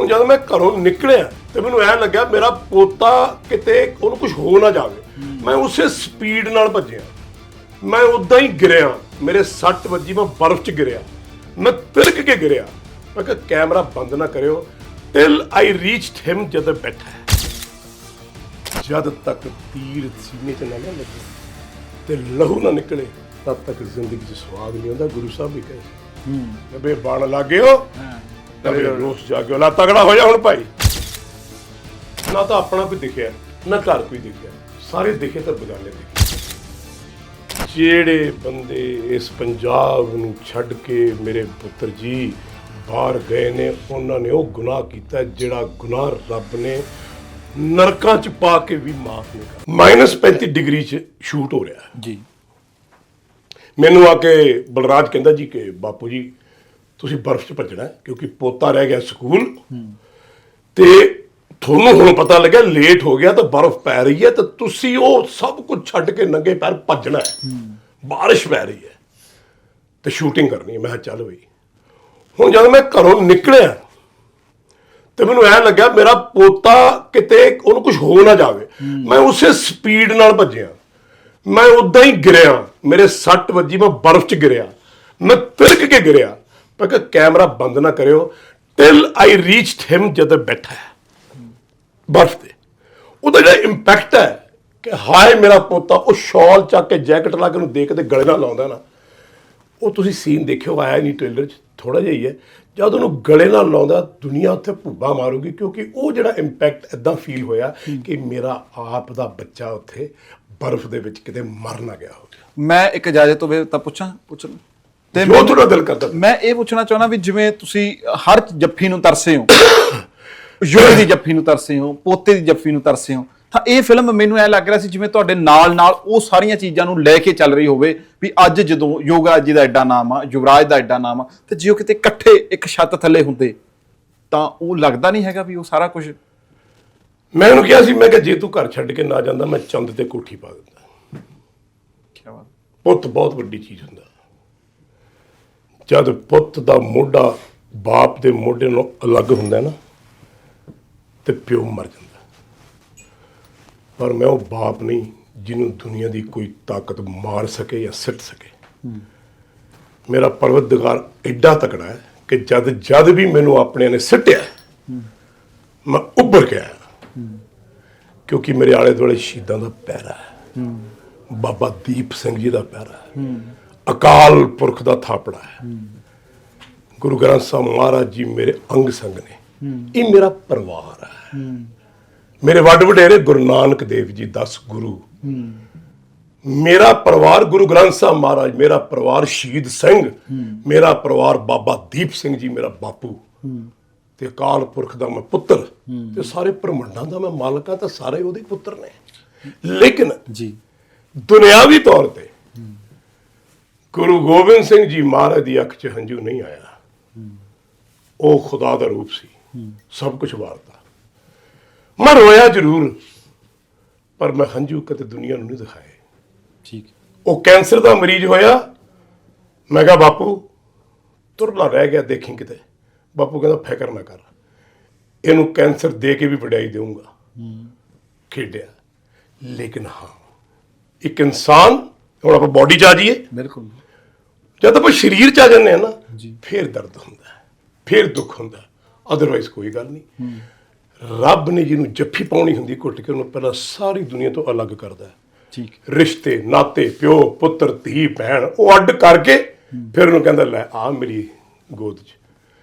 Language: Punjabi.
ਹੁਣ ਜਦ ਮੈਂ ਘਰੋਂ ਨਿਕਲਿਆ ਤੇ ਮੈਨੂੰ ਐ ਲੱਗਿਆ ਮੇਰਾ ਪੋਤਾ ਕਿਤੇ ਉਹਨੂੰ ਕੁਝ ਹੋ ਨਾ ਜਾਵੇ। ਮੈਂ ਉਸੇ ਸਪੀਡ ਨਾਲ ਭੱਜਿਆ। ਮੈਂ ਉਦਾਂ ਹੀ ਗਿਰਿਆ। ਮੇਰੇ ਸੱਟ ਵੱਜੀ ਮੈਂ ਬਰਫ਼ 'ਚ ਗਿਰਿਆ। ਮੈਂ ਤਿਲਕ ਕੇ ਗਿਰਿਆ। ਮੈਂ ਕਿਹਾ ਕੈਮਰਾ ਬੰਦ ਨਾ ਕਰਿਓ। ਟਿਲ ਆਈ ਰੀਚਡ ਹਿਮ ਜਦ ਬੈਠਾ। ਜਦ ਤੱਕ ਤੀਰ ਸੀਨੇ 'ਚ ਨਾ ਨਾ ਲੱਗੇ ਤੇ ਲਹੂ ਨਾ ਨਿਕਲੇ ਤਦ ਤੱਕ ਜ਼ਿੰਦਗੀ 'ਚ ਸਵਾਦ ਨਹੀਂ ਆਉਂਦਾ। ਗੁਰੂ ਸਾਹਿਬ ਵੀ ਕਹੇ ਹੂੰ। ਨਬੇ ਬਾਣ ਲੱਗਿਓ। ਨਬੇ ਰੋਸ ਜਾਗਿਓ ਲਾ ਤਗੜਾ ਹੋ ਜਾ ਹੁਣ ਭਾਈ? ਨਾ ਤਾਂ ਆਪਣਾ ਕੋਈ ਦਿਖਿਆ ਨਾ ਘਰ ਕੋਈ ਦਿਖਿਆ ਸਾਰੇ ਦਿਖੇ ਤਾਂ ਬਗਾਨੇ ਦਿਖੇ। ਜਿਹੜੇ ਬੰਦੇ ਇਸ ਪੰਜਾਬ ਨੂੰ ਛੱਡ ਕੇ ਮੇਰੇ ਪੁੱਤਰ ਜੀ ਬਾਹਰ ਗਏ ਨੇ ਉਹਨਾਂ ਨੇ ਉਹ ਗੁਨਾਹ ਕੀਤਾ ਜਿਹੜਾ ਗੁਨਾਹ ਰੱਬ ਨੇ ਨਰਕਾਂ ਚ ਪਾ ਕੇ ਵੀ ਮਾਫ ਨਹੀਂ ਕਰ ਮਾਈਨਸ 35 ਡਿਗਰੀ ਚ ਸ਼ੂਟ ਹੋ ਰਿਹਾ ਜੀ। ਮੈਨੂੰ ਆ ਕੇ ਬਲਰਾਜ ਕਹਿੰਦਾ ਜੀ ਕਿ ਬਾਪੂ ਜੀ ਤੁਸੀਂ ਬਰਫ਼ 'ਚ ਭੱਜਣਾ ਹੈ ਕਿਉਂਕਿ ਪੋਤਾ ਰਹਿ ਗਿਆ ਸਕੂਲ। ਤੇ ਤੁਹਾਨੂੰ ਹੁਣ ਪਤਾ ਲੱਗਿਆ ਲੇਟ ਹੋ ਗਿਆ ਤਾਂ ਬਰਫ਼ ਪੈ ਰਹੀ ਹੈ ਤਾਂ ਤੁਸੀਂ ਉਹ ਸਭ ਕੁਝ ਛੱਡ ਕੇ ਨੰਗੇ ਪੈਰ ਭੱਜਣਾ ਹੈ। ਬਾਰਿਸ਼ ਪੈ ਰਹੀ ਹੈ ਤੇ ਸ਼ੂਟਿੰਗ ਕਰਨੀ ਹੈ। ਮੈਂ ਕਿਹਾ ਚੱਲ ਬਈ। ਹੁਣ ਜਦ ਮੈਂ ਘਰੋਂ ਨਿਕਲਿਆ ਤੇ ਮੈਨੂੰ ਐ ਲੱਗਿਆ ਮੇਰਾ ਪੋਤਾ ਕਿਤੇ ਉਹਨੂੰ ਕੁਝ ਹੋ ਨਾ ਜਾਵੇ। ਮੈਂ ਉਸੇ ਸਪੀਡ ਨਾਲ ਭੱਜਿਆ। ਮੈਂ ਉਦਾਂ ਹੀ ਗਿਰਿਆ। ਮੇਰੇ ਸੱਟ ਵੱਜੀ ਮੈਂ ਬਰਫ਼ 'ਚ ਗਿਰਿਆ। ਮੈਂ ਤਿਲਕ ਕੇ ਗਿਰਿਆ। ਮੈਂ ਕਿਹਾ ਕੈਮਰਾ ਬੰਦ ਨਾ ਕਰਿਓ ਟਿਲ ਆਈ ਰੀਚਡ ਹਿਮ ਜਦ ਬੈਠਾ ਹੈ। ਬਰਫ਼ ਤੇ ਉਹਦਾ ਜਿਹੜਾ ਇੰਪੈਕਟ ਹੈ ਕਿ ਹਾਏ ਮੇਰਾ ਪੋਤਾ, ਉਹ ਸ਼ਾਲ ਚੱਕ ਕੇ ਜੈਕਟ ਲਾ ਕੇ ਉਹਨੂੰ ਦੇਖਦੇ ਗਲੇ ਨਾਲ ਲਾਉਂਦਾ ਨਾ। ਉਹ ਤੁਸੀਂ ਸੀਨ ਦੇਖਿਓ, ਆਇਆ ਨਹੀਂ ਟ੍ਰੇਲਰ 'ਚ ਥੋੜਾ ਜਿਹਾ ਹੀ ਹੈ। ਜਦ ਉਹਨੂੰ ਗਲੇ ਨਾਲ ਲਾਉਂਦਾ, ਦੁਨੀਆ ਉੱਥੇ ਭੁੱਬਾ ਮਾਰੂਗੀ, ਕਿਉਂਕਿ ਉਹ ਜਿਹੜਾ ਇੰਪੈਕਟ ਇਦਾਂ ਫੀਲ ਹੋਇਆ ਕਿ ਮੇਰਾ ਆਪ ਦਾ ਬੱਚਾ ਉੱਥੇ ਬਰਫ਼ ਦੇ ਵਿੱਚ ਕਿਤੇ ਮਰ ਨਾ ਗਿਆ ਹੋਵੇ। ਮੈਂ ਇੱਕ ਇਜਾਜ਼ਤ ਹੋਵੇ ਤਾਂ ਪੁੱਛਾਂ? ਪੁੱਛ ਲਓ। ਤੇ ਜੋ ਤੁਹਾਡਾ ਦਿਲ ਕਰਦਾ। ਮੈਂ ਇਹ ਪੁੱਛਣਾ ਚਾਹੁੰਦਾ ਵੀ ਜਿਵੇਂ ਤੁਸੀਂ ਹਰ ਜੱਫੀ ਨੂੰ ਤਰਸੇ ਹੋ ਯੋਗੀ ਦੀ ਜੱਫੀ ਨੂੰ ਤਰਸੇ ਹੋ ਪੋਤੇ ਦੀ ਜੱਫੀ ਨੂੰ ਤਰਸੇ ਹੋ ਤਾਂ ਇਹ ਫਿਲਮ ਮੈਨੂੰ ਐ ਲੱਗ ਰਿਹਾ ਸੀ ਜਿਵੇਂ ਤੁਹਾਡੇ ਨਾਲ ਨਾਲ ਉਹ ਸਾਰੀਆਂ ਚੀਜ਼ਾਂ ਨੂੰ ਲੈ ਕੇ ਚੱਲ ਰਹੀ ਹੋਵੇ ਵੀ ਅੱਜ ਜਦੋਂ ਯੋਗਰਾਜ ਜੀ ਦਾ ਐਡਾ ਨਾਮ ਆ ਯੁਵਰਾਜ ਦਾ ਐਡਾ ਨਾਮ ਆ ਤੇ ਜੇ ਉਹ ਕਿਤੇ ਇਕੱਠੇ ਇੱਕ ਛੱਤ ਥੱਲੇ ਹੁੰਦੇ ਤਾਂ ਉਹ ਲੱਗਦਾ ਨਹੀਂ ਹੈਗਾ ਵੀ ਉਹ ਸਾਰਾ ਕੁਝ? ਮੈਂ ਉਹਨੂੰ ਕਿਹਾ ਸੀ ਮੈਂ ਕਿ ਜੇ ਤੂੰ ਘਰ ਛੱਡ ਕੇ ਨਾ ਜਾਂਦਾ ਮੈਂ ਚੰਦ ਤੇ ਕੋਠੀ ਪਾ ਦਿੰਦਾ। ਕੀ ਬਾਤ। ਪੁੱਤ ਬਹੁਤ ਵੱਡੀ ਚੀਜ਼ ਹੁੰਦਾ। ਜਦ ਪੁੱਤ ਦਾ ਮੋਢਾ ਬਾਪ ਦੇ ਮੋਢੇ ਨੂੰ ਅਲੱਗ ਹੁੰਦਾ ਨਾ ਤੇ ਪਿਓ ਮਰ ਜਾਂਦਾ। ਪਰ ਮੈਂ ਉਹ ਬਾਪ ਨਹੀਂ ਜਿਹਨੂੰ ਦੁਨੀਆ ਦੀ ਕੋਈ ਤਾਕਤ ਮਾਰ ਸਕੇ ਜਾਂ ਸਿੱਟ ਸਕੇ। ਮੇਰਾ ਪਰਵਤਦਗਾਰ ਐਡਾ ਤਕੜਾ ਹੈ ਕਿ ਜਦ ਜਦ ਵੀ ਮੈਨੂੰ ਆਪਣਿਆਂ ਨੇ ਸਿੱਟਿਆ ਮੈਂ ਉੱਭਰ ਕੇ ਆਇਆ। ਕਿਉਂਕਿ ਮੇਰੇ ਆਲੇ ਦੁਆਲੇ ਸ਼ਹੀਦਾਂ ਦਾ ਪੈਰਾ ਹੈ। ਬਾਬਾ ਦੀਪ ਸਿੰਘ ਜੀ ਦਾ ਪੈਰਾ ਹੈ। ਅਕਾਲ ਪੁਰਖ ਦਾ ਥਾਪੜਾ ਹੈ। ਗੁਰੂ ਗ੍ਰੰਥ ਸਾਹਿਬ ਮਹਾਰਾਜ ਜੀ ਮੇਰੇ ਅੰਗ ਸੰਗ ਨੇ। ਇਹ ਮੇਰਾ ਪਰਿਵਾਰ ਹੈ। ਮੇਰੇ ਵੱਡ ਵਡੇਰੇ ਗੁਰੂ ਨਾਨਕ ਦੇਵ ਜੀ 10 ਗੁਰੂ। ਮੇਰਾ ਪਰਿਵਾਰ ਗੁਰੂ ਗ੍ਰੰਥ ਸਾਹਿਬ ਮਹਾਰਾਜ ਮੇਰਾ ਪਰਿਵਾਰ ਸ਼ਹੀਦ ਸਿੰਘ ਮੇਰਾ ਪਰਿਵਾਰ ਬਾਬਾ ਦੀਪ ਸਿੰਘ ਜੀ ਮੇਰਾ ਬਾਪੂ। ਤੇ ਅਕਾਲ ਪੁਰਖ ਦਾ ਮੈਂ ਪੁੱਤਰ। ਤੇ ਸਾਰੇ ਬ੍ਰਹਮੰਡਾਂ ਦਾ ਮੈਂ ਮਾਲਕ ਆ ਤਾਂ ਸਾਰੇ ਉਹਦੇ ਪੁੱਤਰ ਨੇ। ਲੇਕਿਨ ਜੀ। ਦੁਨਿਆਵੀ ਤੌਰ ਤੇ ਗੁਰੂ ਗੋਬਿੰਦ ਸਿੰਘ ਜੀ ਮਹਾਰਾਜ ਦੀ ਅੱਖ 'ਚ ਹੰਝੂ ਨਹੀਂ ਆਇਆ। ਉਹ ਖੁਦਾ ਦਾ ਰੂਪ ਸੀ। ਸਭ ਕੁਝ ਵਾਰਦਾ ਮੈਂ ਰੋਇਆ ਜ਼ਰੂਰ ਪਰ ਮੈਂ ਹੰਝੂ ਕਦੇ ਦੁਨੀਆ ਨੂੰ ਨਹੀਂ ਦਿਖਾਏ। ਠੀਕ। ਉਹ ਕੈਂਸਰ ਦਾ ਮਰੀਜ਼ ਹੋਇਆ। ਮੈਂ ਕਿਹਾ ਬਾਪੂ ਤੁਰਲਾ ਰਹਿ ਗਿਆ ਦੇਖੀ ਕਿਤੇ। ਬਾਪੂ ਕਹਿੰਦਾ ਫਿਕਰ ਨਾ ਕਰ। ਇਹਨੂੰ ਕੈਂਸਰ ਦੇ ਕੇ ਵੀ ਵਡਿਆਈ ਦੇਊਂਗਾ। ਖੇਡਿਆ। ਲੇਕਿਨ ਹਾਂ ਇੱਕ ਇਨਸਾਨ ਹੁਣ ਆਪਾਂ ਬਾਡੀ ਚ ਆ ਜਾਈਏ। ਬਿਲਕੁਲ। ਜਦ ਆਪਾਂ ਸਰੀਰ ਚ ਆ ਜਾਂਦੇ ਆ ਨਾ ਜੀ। ਫਿਰ ਦਰਦ ਹੁੰਦਾ ਫਿਰ ਦੁੱਖ ਹੁੰਦਾ ਅਦਰਵਾਈਜ਼ ਕੋਈ ਗੱਲ ਨਹੀਂ। ਰੱਬ ਨੇ ਜਿਹਨੂੰ ਜੱਫੀ ਪਾਉਣੀ ਹੁੰਦੀ ਘੁੱਟ ਕੇ ਉਹਨੂੰ ਪਹਿਲਾਂ ਸਾਰੀ ਦੁਨੀਆ ਤੋਂ ਅਲੱਗ ਕਰਦਾ ਠੀਕ। ਰਿਸ਼ਤੇ ਨਾਤੇ ਪਿਓ ਪੁੱਤਰ ਧੀ ਭੈਣ ਉਹ ਅੱਡ ਕਰਕੇ ਫਿਰ ਉਹਨੂੰ ਕਹਿੰਦਾ ਲੈ ਆ ਮੇਰੀ ਗੋਦ 'ਚ।